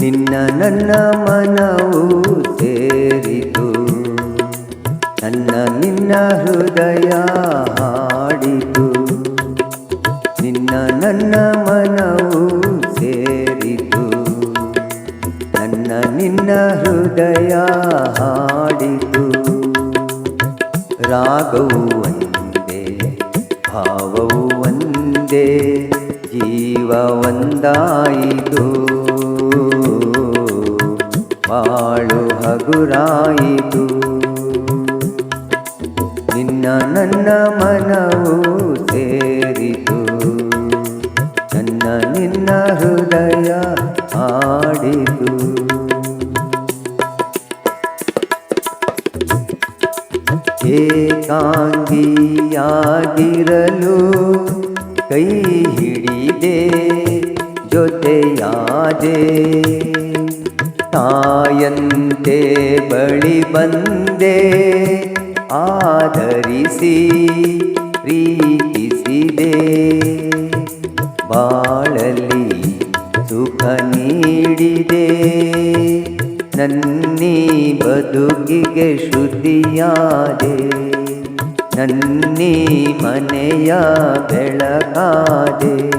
ನಿನ್ನ ನನ್ನ ಮನವು ಸೇರಿತು. ನನ್ನ ನಿನ್ನ ಹೃದಯ ಹಾಡಿತು. ನಿನ್ನ ನನ್ನ ಮನವು ಸೇರಿತು. ನನ್ನ ನಿನ್ನ ಹೃದಯ ಹಾಡಿತು. ರಾಗವು ಒಂದೇ, ಭಾವವು ಒಂದೇ, ಜೀವ ಒಂದಾಯಿತು. ಬಾಳು ಹಗುರಾಯಿತು. ನಿನ್ನ ನನ್ನ ಮನವು ಸೇರಿತು. ನನ್ನ ನಿನ್ನ ಹೃದಯ ಆಡಿತು ಏಕಾಂಗಿಯಾಗಿರಲು ಕೈ ಹಿಡಿದೆ ಜೊತೆಯಾದೆ. ತಾಯಂತೆ ಬಳಿ ಬಂದೆ. ಆಧರಿಸಿ ಪ್ರೀತಿಸಿದೆ. ಬಾಳಲಿ ಸುಖ ನೀಡಿದೆ. ನನ್ನೀ ಬದುಕಿಗೆ ಶುದ್ಧಿಯಾದೆ ನನ್ನೀ ಮನೆಯ ಬೆಳಕಾದೆ.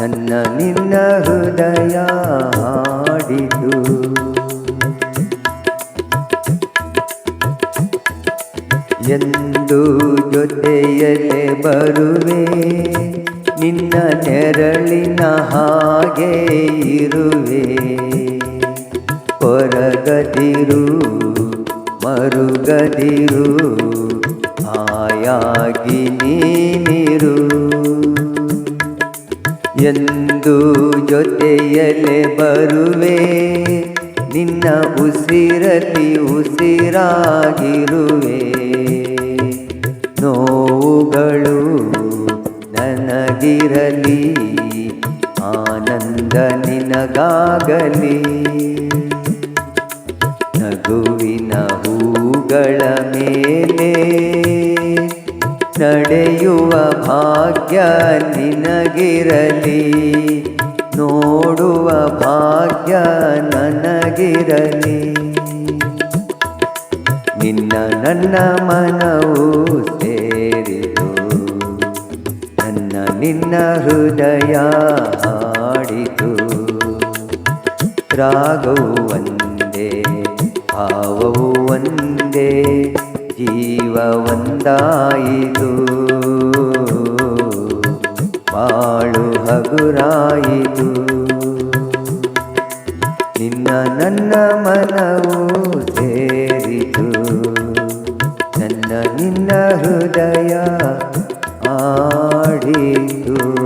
ನನ್ನ ನಿನ್ನ ಹೃದಯ ಹಾಡಿತು ಎಂದು ಜೊತೆಯಲ್ಲೇ ಬರುವೆ, ನಿನ್ನ ನೆರಳಿನ ಹಾಗೆ ಇರುವೆ. ಹೊರಗದಿರು, ಮರುಗದಿರು ಆಯಾಗಿ ನೀನಿರು. ನಿನ್ನ ಉಸಿರಲ್ಲಿ ಉಸಿರಾಗಿರುವೆ. ನೋವುಗಳು ನನಗಿರಲಿ, ಆನಂದ ನಿನಗಾಗಲಿ. ನಗುವಿನ ಹೂಗಳ ಮೇಲೆ ನಡೆಯುವ ಭಾಗ್ಯ ನಿನಗಿರಲಿ. ನೋಡುವ ಭಾಗ್ಯ ನನಗಿರಲಿ ನಿನ್ನ ನನ್ನ ಮನವು ಸೇರಿದು, ನನ್ನ ನಿನ್ನ ಹೃದಯ ಆಡಿತು ರಾಗವು ಒಂದೇ ಭಾವವು ಒಂದೇ, ಜೀವ ಒಂದಾಯಿತು. ನಿನ್ನ ನನ್ನ ಮನವು ಸೇರಿತು. ನನ್ನ ನಿನ್ನ ಹೃದಯ ಆಡಿತು.